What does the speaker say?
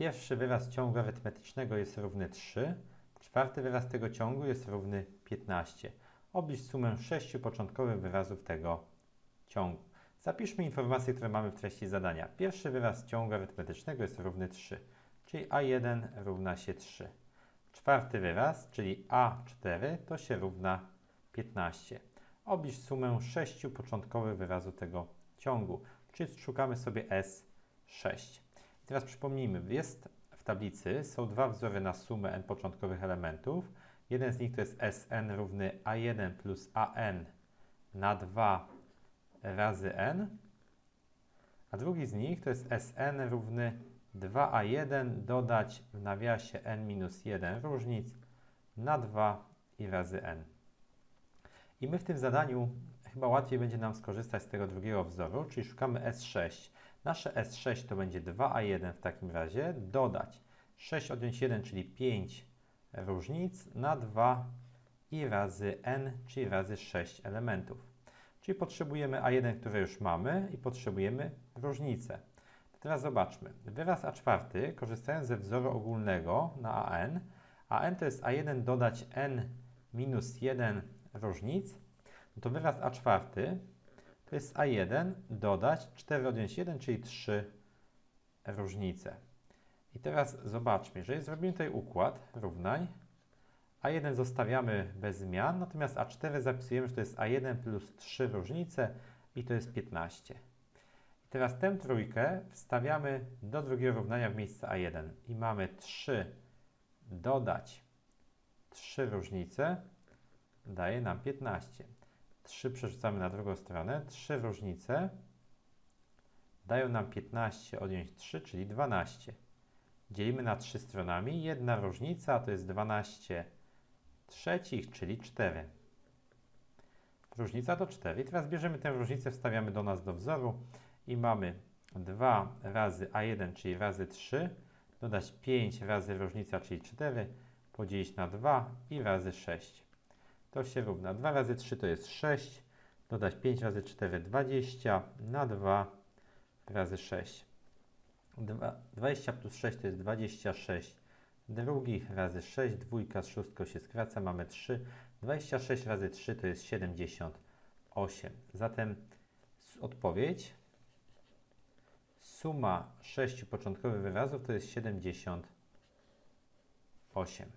Pierwszy wyraz ciągu arytmetycznego jest równy 3. Czwarty wyraz tego ciągu jest równy 15. Oblicz sumę sześciu początkowych wyrazów tego ciągu. Zapiszmy informacje, które mamy w treści zadania. Pierwszy wyraz ciągu arytmetycznego jest równy 3, czyli A1 równa się 3. Czwarty wyraz, czyli A4, to się równa 15. Oblicz sumę sześciu początkowych wyrazów tego ciągu, czyli szukamy sobie S6. Teraz przypomnijmy, jest w tablicy, są dwa wzory na sumę n początkowych elementów. Jeden z nich to jest Sn równy A1 plus An na 2 razy n, a drugi z nich to jest Sn równy 2a1 dodać w nawiasie n minus 1 różnic na 2 i razy n. I my w tym zadaniu chyba łatwiej będzie nam skorzystać z tego drugiego wzoru, czyli szukamy S6. Nasze S6 to będzie 2a1 w takim razie, dodać 6 odjąć 1, czyli 5 różnic na 2 i razy n, czyli razy 6 elementów. Czyli potrzebujemy A1, które już mamy i potrzebujemy różnicę. Teraz zobaczmy. Wyraz A4, korzystając ze wzoru ogólnego na AN, AN to jest A1 dodać N minus 1 różnic, no to wyraz A4 to jest A1 dodać 4 odjąć 1, czyli 3 różnice. I teraz zobaczmy, jeżeli zrobimy tutaj układ równań, A1 zostawiamy bez zmian, natomiast A4 zapisujemy, że to jest A1 plus 3 różnice i to jest 15. I teraz tę trójkę wstawiamy do drugiego równania w miejsce A1 i mamy 3 dodać 3 różnice daje nam 15. 3 przerzucamy na drugą stronę, 3 różnice dają nam 15 odjąć 3, czyli 12. Dzielimy na 3 stronami. Jedna różnica to jest 12 trzecich, czyli 4. Różnica to 4. I teraz bierzemy tę różnicę, wstawiamy do nas do wzoru i mamy 2 razy A1, czyli razy 3, dodać 5 razy różnica, czyli 4, podzielić na 2 i razy 6. To się równa. 2 razy 3 to jest 6, dodać 5 razy 4, 20, na 2 razy 6. 20 plus 6 to jest 26 drugich razy 6, dwójka z szóstką się skraca, mamy 3. 26 razy 3 to jest 78. Zatem odpowiedź suma sześciu początkowych wyrazów to jest 78.